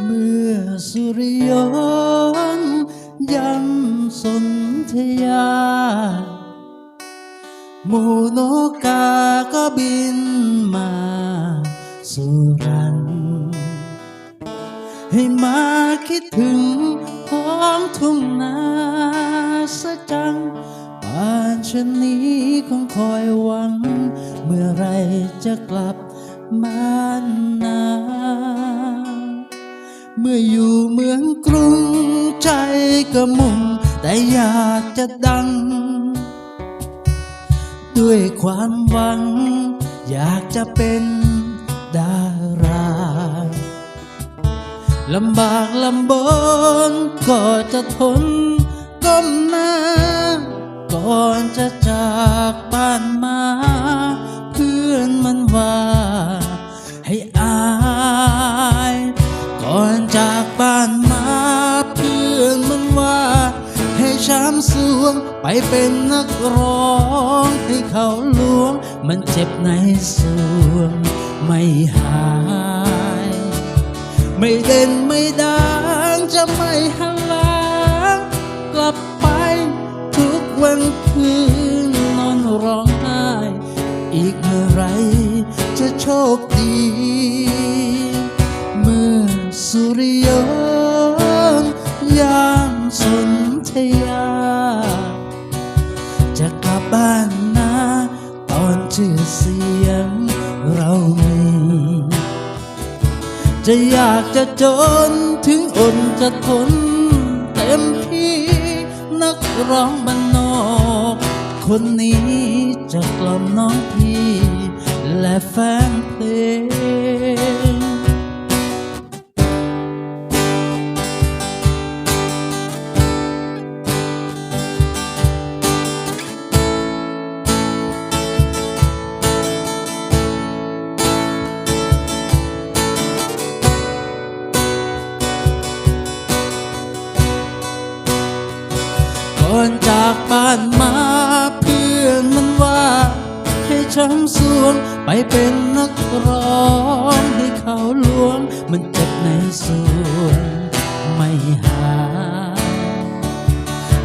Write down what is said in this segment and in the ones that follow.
เมื่อสุริยนย้ำสนธยา หมูนกาก็บินมาสู่รังให้มาคิดถึงท้องทุ่งนาสะจังป่านชนนี้คงคอยหวัง เมื่อไรจะกลับบ้านนา เมื่ออยู่เมืองกรุงใจก็มุ่งแต่อยากจะดัง ด้วยความหวัง อยากจะเป็นดาราลำบากลำบนก็จะทนก้มหน้า ก่อนจะจากบ้านมา เพื่อนมันว่า จากบ้านมาเพื่อนมันว่า ให้ช้ำสวงไปเป็นนักร้องให้เขาลวง มันเจ็บในสวงไม่หาย ไม่เด่นไม่ดังจะไม่หันหลังกลับไปทุกวันคืน ยนต์ยามสนธยา จะกลับบ้านนาตอนชื่อเสียงเรามีจะอยากจะจนถึงอดจะทนเต็มที่นักร้องบ้านนอก คนนี้จะกล่อมน้องพี่และแฟนเพลง นจากบ้านมาเพื่อนมันว่า ให้ช้ำสวงไปเป็นนักร้องให้เขาลวง มันเจ็บในส่วงไม่หาย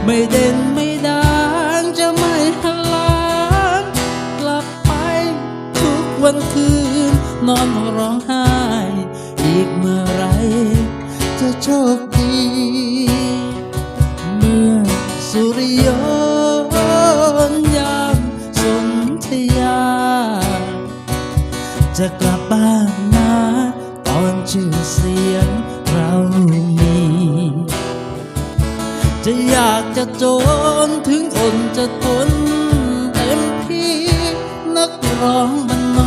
ไม่เด่นไม่ดังจะไม่หันหลังกลับไปทุกวันคืน นอนร้องไห้ อีกเมื่อไรจะโชคดี สุริยนยามสนธยา จะกลับบ้านนาตอนชื่อเสียงเรามี จะอยากจะจนถึงอดจะทนเต็มที่นักร้องบ้านนอ